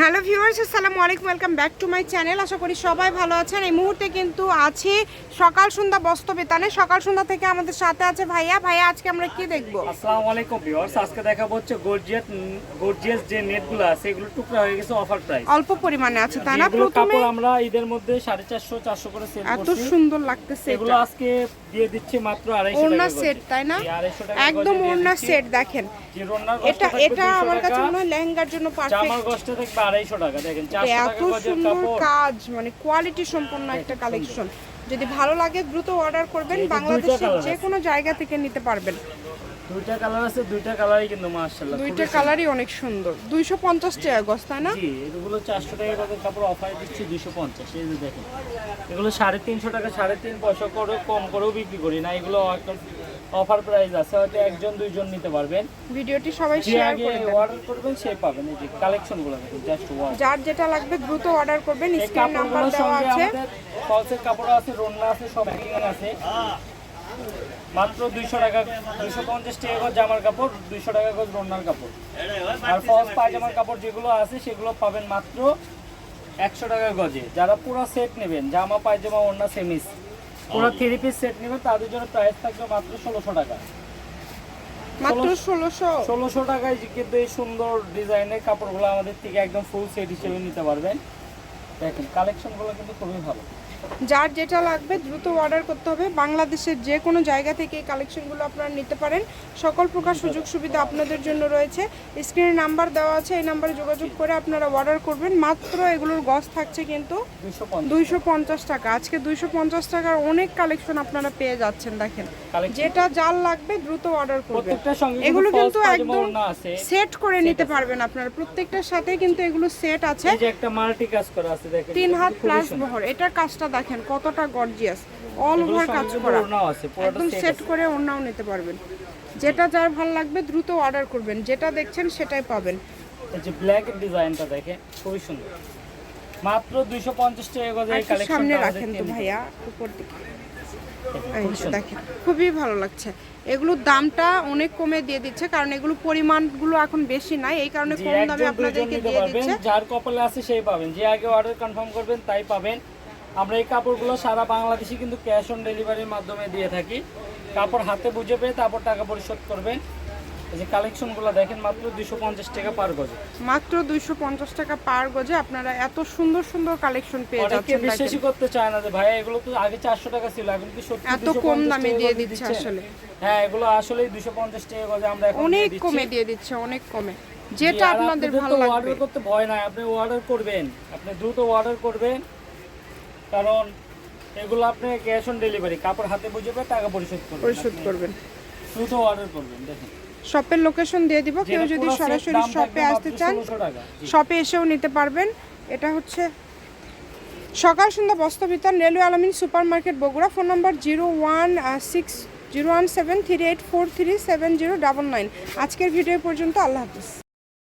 Hello viewers আসসালামু আলাইকুম welcome back to my channel. আশা করি সবাই ভালো আছেন। এই মুহূর্তে কিন্তু আছি সকাল সন্ধ্যা বস্ত্র বেতানে সকাল সন্ধ্যা থেকে আমাদের সাথে আছে ভাইয়া। ভাইয়া আজকে আমরা কি দেখব? আসসালামু আলাইকুম ভিউয়ার্স। আজকে দেখাবো হচ্ছে গর্জিয়াস গর্জিয়াস যে নেটগুলো আছে এগুলো টুকরা হয়ে গেছে অফার প্রাইস অল্প পরিমাণে আছে তাই না? প্রথমে আমরা ঈদের মধ্যে সাড়ে চারশো চারশো করে সেল করছি। এত সুন্দর লাগতেছে এগুলো আজকে দিয়ে দিচ্ছি মাত্র আড়াইশো ওড়না টাকা সেট তাই না? 250 টাকা একদম ওড়না সেট দেখেন। এটা এটা আমার কাছে মনে হয় লেহেঙ্গার জন্য জামার পারফেক্ট গসটা দেখবে আড়াইশো টাকা দেখেন এত সুন্দর কাজ মানে কোয়ালিটি সম্পন্ন একটা কালেকশন যদি ভালো লাগে দ্রুত অর্ডার করবেন। বাংলাদেশের যে কোনো জায়গা থেকে নিতে পারবেন। দুইটা কালার আছে দুইটা কালারই কিন্তু মাশাআল্লাহ দুইটা কালারই অনেক সুন্দর। দুইশো পঞ্চাশ টাকা গজ তাই না? জি এগুলো চারশো টাকা গজের কাপড় অফারে দিচ্ছি দুশো পঞ্চাশ এই যে দেখেন। এগুলো সাড়ে তিনশো টাকা সাড়ে তিন পয়সা করে কম করেও বিক্রি করি না এগুলো একদম অফার প্রাইস আছে হয়তো একজন দুইজন নিতে পারবেন। ভিডিওটি সবাই শেয়ার করে দেন অর্ডার করবেন সে পাবেন এই যে কালেকশনগুলো দেখুন জাস্ট ওয়াও যার যেটা লাগবে দ্রুত অর্ডার করবেন স্ক্রিন নাম্বার দেওয়া আছে। ফলসের কাপড় আছে রন্না আছে সব একই আছে। মাত্র দুইশো টাকা দুইশো পঞ্চাশ টাকা গজ জামার কাপড় দুইশো টাকা গজ রন্নার কাপড়। আর ফলস পায়জামার কাপড় যেগুলো আছে সেগুলো পাবেন মাত্র একশো টাকা গজে। যারা পুরো সেট নেবেন জামা পায়জামা ওড়না সেমিস পুরো থ্রি পিস সেট নেবেন তাদের জন্য প্রাইস থাকবে মাত্র ষোলোশো টাকা। মাত্র ষোলোশো? ষোলোশো টাকায় কিন্তু এই সুন্দর ডিজাইনের কাপড়গুলো আমাদের থেকে একদম ফুল সেট হিসেবে নিতে পারবেন। দেখেন কালেকশনগুলো কিন্তু খুবই ভালো। যার যেটা লাগবে দ্রুত অর্ডার করতে হবে। বাংলাদেশের যে কোনো জায়গা থেকে এই কালেকশনগুলো আপনারা নিতে পারেন। সকল প্রকার সুযোগ সুবিধা আপনাদের জন্য রয়েছে। স্ক্রিনে নাম্বার দেওয়া আছে এই নাম্বারে যোগাযোগ করে আপনারা অর্ডার করবেন। মাত্র এগুলোর গজ থাকছে কিন্তু দুইশো টাকা। আজকে দুইশো পঞ্চাশ টাকার অনেক কালেকশন আপনারা পেয়ে যাচ্ছেন দেখেন। যেটা যার লাগবে দ্রুত অর্ডার করবেন। এগুলো কিন্তু একদম সেট করে নিতে পারবেন আপনারা। প্রত্যেকটার সাথে কিন্তু এগুলো সেট আছে। তিন হাত প্লাস। বহর। এটার কাজটা দেখেন কতটা গর্জিয়াস অল ওভার কাজ করা। একদম সেট করে অন্যও নিতে পারবেন। যেটা যার ভালো লাগবে দ্রুত অর্ডার করবেন। যেটা দেখছেন সেটাই পাবেন। যে ব্ল্যাক ডিজাইনটা দেখেন খুবই সুন্দর। মাত্র দুইশো পঞ্চাশ টাকা গজে আর এই একটু কালেকশন সামনে রাখেন তো ভাইয়া উপর দিকে। দেখেন খুবই ভালো লাগছে। এগুলোর দামটা অনেক কমে দিয়ে দিচ্ছে কারণ এগুলো পরিমাণগুলো এখন বেশি নাই। এই কারণে কম দামে আপনাদেরকে দিয়ে দিচ্ছে। যার কপালে আছে সেই পাবেন। যে আগে অর্ডার কনফার্ম করবেন তাই পাবেন। আমরা এই কাপড়গুলো সারা বাংলাদেশে কিন্তু ক্যাশ অন ডেলিভারির মাধ্যমে দিয়ে থাকি। কাপড় হাতে বুঝে পেয়ে তারপর টাকা পরিশোধ করবেন। যে কালেকশনগুলো দেখেন মাত্র দুশো পঞ্চাশ টাকা পার গজে। মাত্র দুইশো পঞ্চাশ টাকা পার গজে আপনারা এত সুন্দর সুন্দর কালেকশন পেয়ে যাচ্ছেন বিশ্বাসই করতে চায় না যে ভাই এগুলো তো আগে চারশো টাকা ছিল এখন কি সত্যি এত কম দামে দিয়ে দিচ্ছে? আসলে। হ্যাঁ এগুলো দুশো পঞ্চাশ টাকা গজে আমরা এখন অনেক কমে দিয়ে দিচ্ছে অনেক কমে। যেটা আপনাদের ভালো লাগবে। অর্ডার করতে ভয় নাই আপনি অর্ডার করবেন। আপনি দ্রুত অর্ডার করবেন। কারণ এগুলো আপনি ক্যাশ অন ডেলিভারি কাপড় হাতে বুঝে পেয়ে টাকা পরিশোধ করবেন। পরিশোধ করবেন। দ্রুত অর্ডার করবেন দেখেন। শপের লোকেশন দিয়ে দিব কেউ যদি সরাসরি শপে আসতে চান 1600 টাকা জি। শপে এসেও নিতে পারবেন। এটা হচ্ছে সকাল সন্ধ্যা বস্ত্র বিতান রেলওয়ে আলমিন supermarket Bogura. Phone number zero one six zero one seven three eight four three seven zero double nine. আজকের ভিডিও পর্যন্ত আল্লাহ হাফিজ।